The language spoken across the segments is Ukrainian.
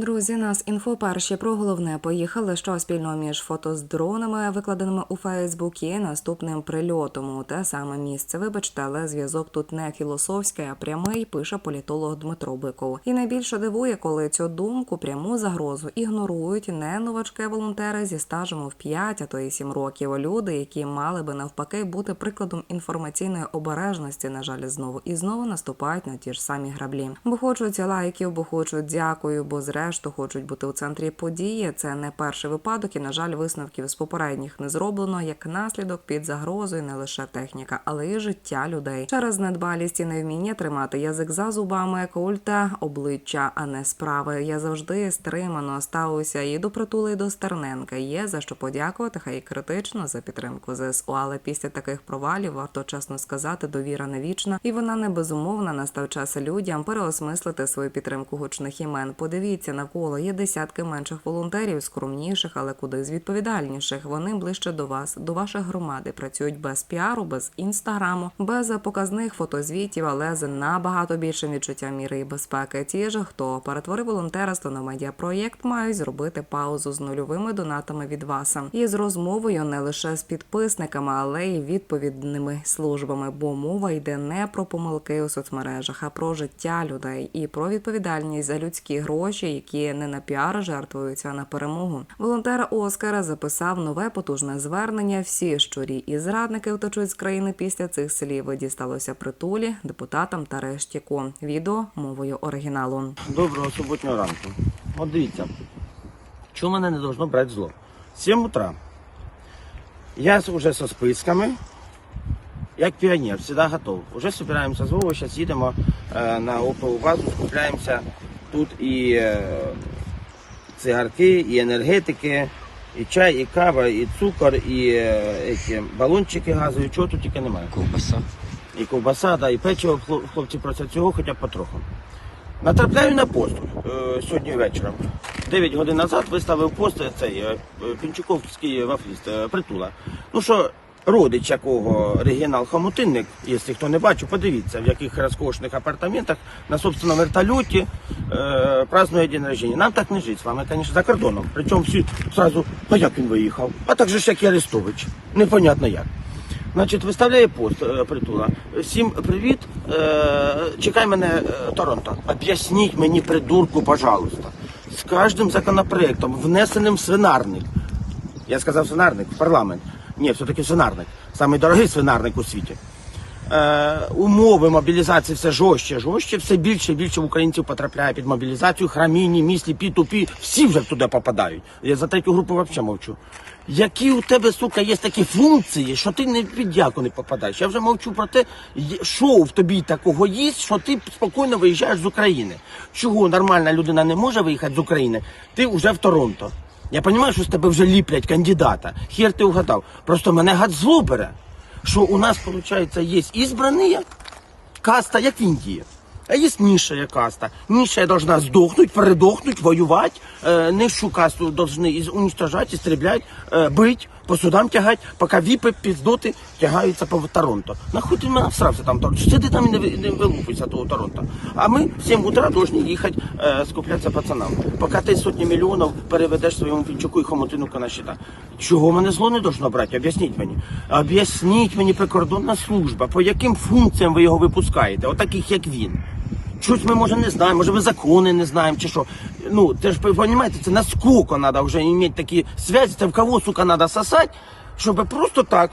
Друзі, нас інфо перші про головне поїхали. Що спільно між фото з дронами, викладеними у Фейсбук, і наступним прильотом у те саме місце. Вибачте, але зв'язок тут не філософський, а прямий, пише політолог Дмитро Биков. І найбільше дивує, коли цю думку пряму загрозу ігнорують не новачки волонтери зі стажем в 5, а то й 7 років. Люди, які мали би навпаки бути прикладом інформаційної обережності, на жаль, знову і знову наступають на ті ж самі граблі. Бо хочуть лайків, бо хочуть дякую, бо зрештою хочуть бути у центрі події. Це не перший випадок, і на жаль, висновків з попередніх не зроблено як наслідок під загрозою не лише техніка, але й життя людей через недбалість і невміння тримати язик за зубами, культа обличчя, а не справи. Я завжди стримано ставився і до притули, і до Стерненка. Є за що подякувати, хай і критично за підтримку ЗСУ. Але після таких провалів варто чесно сказати, довіра не вічна, і вона не безумовна. Настав час людям переосмислити свою підтримку гучних імен. Подивіться навколо є десятки менших волонтерів, скромніших, але куди з відповідальніших. Вони ближче до вас, до ваших громади. Працюють без піару, без інстаграму, без показних фотозвітів, але з набагато більшим відчуттям міри і безпеки. Ті ж, хто перетворив волонтерство на медіапроєкт, мають зробити паузу з нульовими донатами від вас і з розмовою не лише з підписниками, але й відповідними службами. Бо мова йде не про помилки у соцмережах, а про життя людей і про відповідальність за людські гроші, які не на піар жертвуються а на перемогу. Волонтер Оскар записав нове потужне звернення. Всі щурі і зрадники втечуть з країни після цих слів. Дісталося притулі, депутатам та рештіку. Відео мовою оригіналу. Доброго суботнього ранку. От дивіться, чому мене не должно брати зло? 7 утра. Я вже зі списками, як піонер, завжди готов. Уже збираємося з Вовою, зараз їдемо е, на ОПУ базу, скупляємося. Тут і е, цигарки, і енергетики, і чай, і кава, і цукор, і е, ці балончики газові, чого тут тільки немає. Ковбаса. І ковбаса, да, і печиво хлоп- хлопці просять цього хоча б потроху. Натрапляю на пост е, сьогодні вечором. 9 годин назад виставив пост е, цей е, Пінчуковський вафліст е, притула. Ну що, родич якого регіонал Хомутинник, якщо хто не бачив, подивіться, в яких розкошних апартаментах на собственному вертольоті е, празднує день рождения. Нам так не жить з вами, звісно, за кордоном. Причому всі одразу, а як він виїхав? А так же ж як і Арестович. Непонятно як. Значить, виставляє пост е, притула. Всім привіт. Е, чекай мене е, Торонто. Об'ясніть мені, придурку, пожалуйста. З кожним законопроектом, внесеним в свинарник. Я сказав свинарник в парламент. Ні, все-таки свинарник. Самий дорогий свинарник у світі. Е, умови мобілізації все жорстче, жорстче, все більше і більше українців потрапляє під мобілізацію, храміні, міслі, пі-тупі, всі вже туди попадають. Я за третю групу взагалі мовчу. Які у тебе, сука, є такі функції, що ти не під яку не попадаєш? Я вже мовчу про те, що в тобі такого є, що ти спокійно виїжджаєш з України. Чого нормальна людина не може виїхати з України? Ти вже в Торонто. Я розумію, що з тебе вже ліплять кандидата. Хер ти угадав. Просто мене гад зло бере що у нас, виходить, є ізбрані каста, як в Індії. А є ніша каста. Ніша должна здохнути, передохнуть, воювати. нищу нижчу касту повинні із- істрібляти, е, бить, по судам тягать, поки віпи, піздоти тягаються по Торонто. Нахуй ти мене всрався там Торонто? Сиди там не, не вилупуйся того Торонто. А ми в 7 утра должны їхати е, скуплятися пацанам. Поки ти сотні мільйонів переведеш своєму пінчуку і хомутину на щита. Чого мене зло не должно брати? Об'ясніть мені. Об'ясніть мені прикордонна служба, по яким функціям ви його випускаєте, отаких як він. Щось ми може не знаємо, може ми закони не знаємо, чи що. Ну, ти ж розумієте, це наскільки треба вже мати такі зв'язки, це в кого, сука, треба сосати, щоб просто так,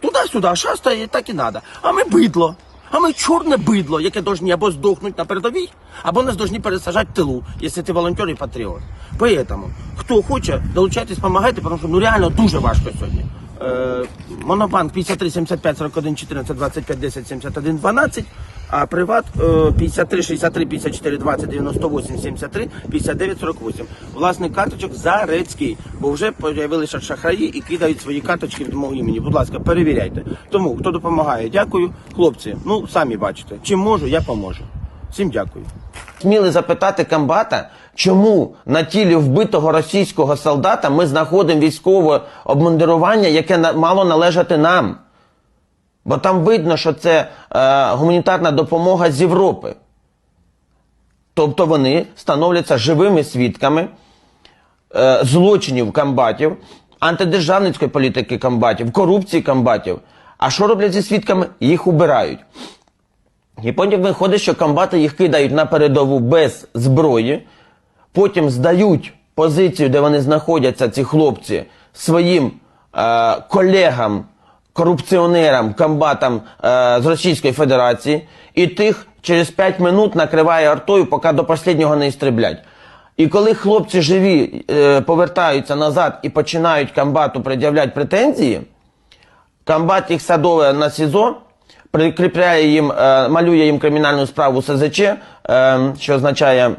туди-сюди, шастає, так і треба. А ми бидло. А ми чорне бидло, яке должні або здохнути на передовій, або нас должні пересажати в тилу, якщо ти волонтер і патріот. Поэтому, хто хоче, долучайтесь, допомагайте, тому що ну реально дуже важко сьогодні. Е, Монобанк 53 75 41 14 25 10 71 12, а приват е, 53 63 54 20 98 73 59 48. Власник карточок Зарецький, бо вже з'явилися шахраї і кидають свої карточки від мого імені. Будь ласка, перевіряйте. Тому хто допомагає, дякую. Хлопці, ну самі бачите, чим можу, я поможу. Всім дякую. Сміли запитати комбата, чому на тілі вбитого російського солдата ми знаходимо військове обмундирування, яке мало належати нам. Бо там видно, що це е, гуманітарна допомога з Європи. Тобто вони становляться живими свідками е, злочинів комбатів, антидержавницької політики комбатів, корупції комбатів. А що роблять зі свідками? Їх убирають. І потім виходить, що комбати їх кидають на передову без зброї, потім здають позицію, де вони знаходяться, ці хлопці, своїм е, колегам, корупціонерам, комбатам е, з Російської Федерації, і тих через 5 минут накриває артою, поки до останнього не істреблять. І коли хлопці живі е, повертаються назад і починають комбату пред'являти претензії, комбат їх садове на СІЗО, прикріпляє їм, е, малює їм кримінальну справу СЗЧ, е, що означає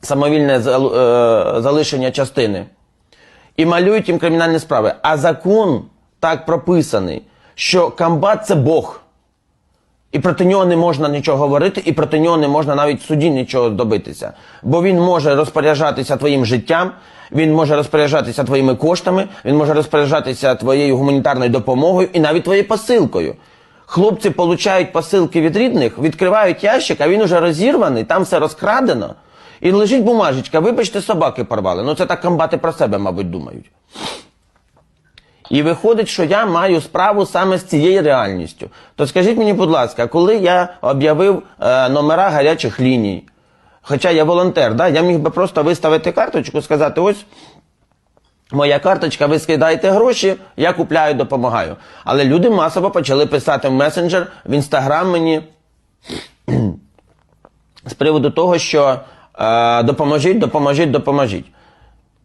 самовільне е, залишення частини. І малюють їм кримінальні справи. А закон так прописаний, що комбат це Бог. І проти нього не можна нічого говорити, і проти нього не можна навіть в суді нічого добитися. Бо він може розпоряджатися твоїм життям, він може розпоряджатися твоїми коштами, він може розпоряджатися твоєю гуманітарною допомогою і навіть твоєю посилкою. Хлопці получають посилки від рідних, відкривають ящик, а він уже розірваний, там все розкрадено. І лежить бумажечка, вибачте, собаки порвали. Ну це так комбати про себе, мабуть, думають. І виходить, що я маю справу саме з цією реальністю. То скажіть мені, будь ласка, коли я об'явив е, номера гарячих ліній, хоча я волонтер, да, я міг би просто виставити карточку, сказати, ось моя карточка, ви скидаєте гроші, я купляю, допомагаю. Але люди масово почали писати в месенджер, в інстаграм мені з приводу того, що е, допоможіть, допоможіть, допоможіть.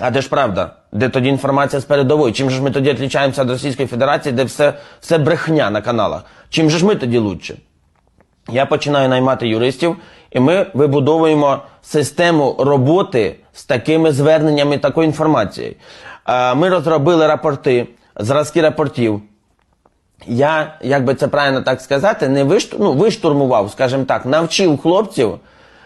А де ж правда? Де тоді інформація з передової? Чим же ж ми тоді відрізняємося від Російської Федерації, де все, все брехня на каналах? Чим же ж ми тоді лучше? Я починаю наймати юристів, і ми вибудовуємо систему роботи з такими зверненнями, такою інформацією. Ми розробили рапорти, зразки рапортів. Я, як би це правильно так сказати, не ну, виштурмував, скажімо так, навчив хлопців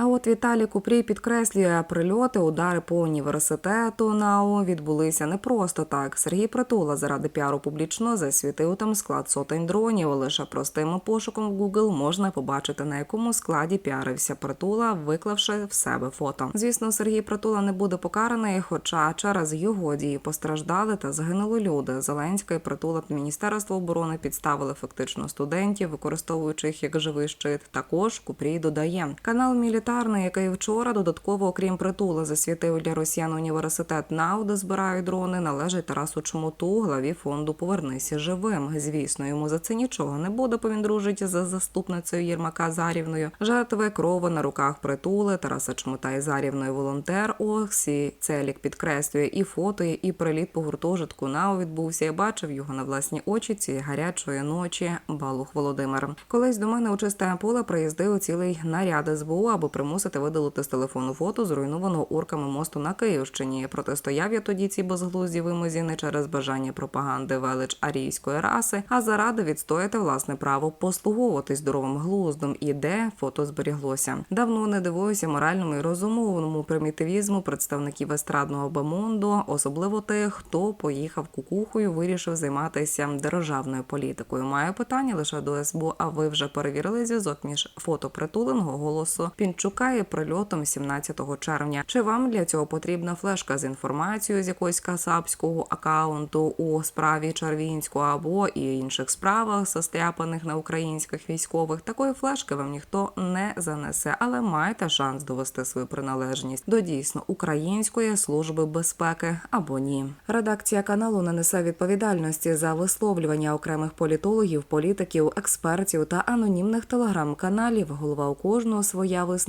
А от Віталій Купрій підкреслює, прильоти, удари по університету НАУ відбулися не просто так. Сергій Притула заради піару публічно засвітив там склад сотень дронів. Лише простим пошуком в Google можна побачити, на якому складі піарився Притула, виклавши в себе фото. Звісно, Сергій Притула не буде покараний, хоча через його дії постраждали та загинули люди. Зеленська і Притула Міністерство оборони підставили фактично студентів, використовуючи їх як живий щит. Також Купрій додає канал мілітарний, який вчора додатково, окрім притула, засвітив для росіян університет НАУ, де збирають дрони, належить Тарасу Чмуту, главі фонду Повернися живим. Звісно, йому за це нічого не буде, бо він дружить за заступницею Єрмака Зарівною. Жертви крови на руках притули Тараса Чмута і Зарівної волонтер Оксі Целік підкреслює і фото, і приліт по гуртожитку НАУ відбувся. Я бачив його на власні очі цієї гарячої ночі. Балух Володимир. Колись до мене у чисте поле приїздив цілий наряд СБУ, аби примусити видалити з телефону фото зруйнованого орками мосту на Київщині. Протистояв я тоді цій безглуздій вимозі не через бажання пропаганди велич арійської раси, а заради відстояти власне право послуговуватись здоровим глуздом. І де фото зберіглося. Давно не дивуюся моральному і розумовому примітивізму представників естрадного бамонду, особливо тих, хто поїхав кукухою, вирішив займатися державною політикою. Маю питання лише до СБУ. А ви вже перевірили зв'язок між фото притуленого голосу Пінчука і прильотом 17 червня? Чи вам для цього потрібна флешка з інформацією з якогось касапського акаунту у справі Червінського або і інших справах, состряпаних на українських військових? Такої флешки вам ніхто не занесе, але маєте шанс довести свою приналежність до дійсно української служби безпеки або ні. Редакція каналу не несе відповідальності за висловлювання окремих політологів, політиків, експертів та анонімних телеграм-каналів. Голова у кожного своя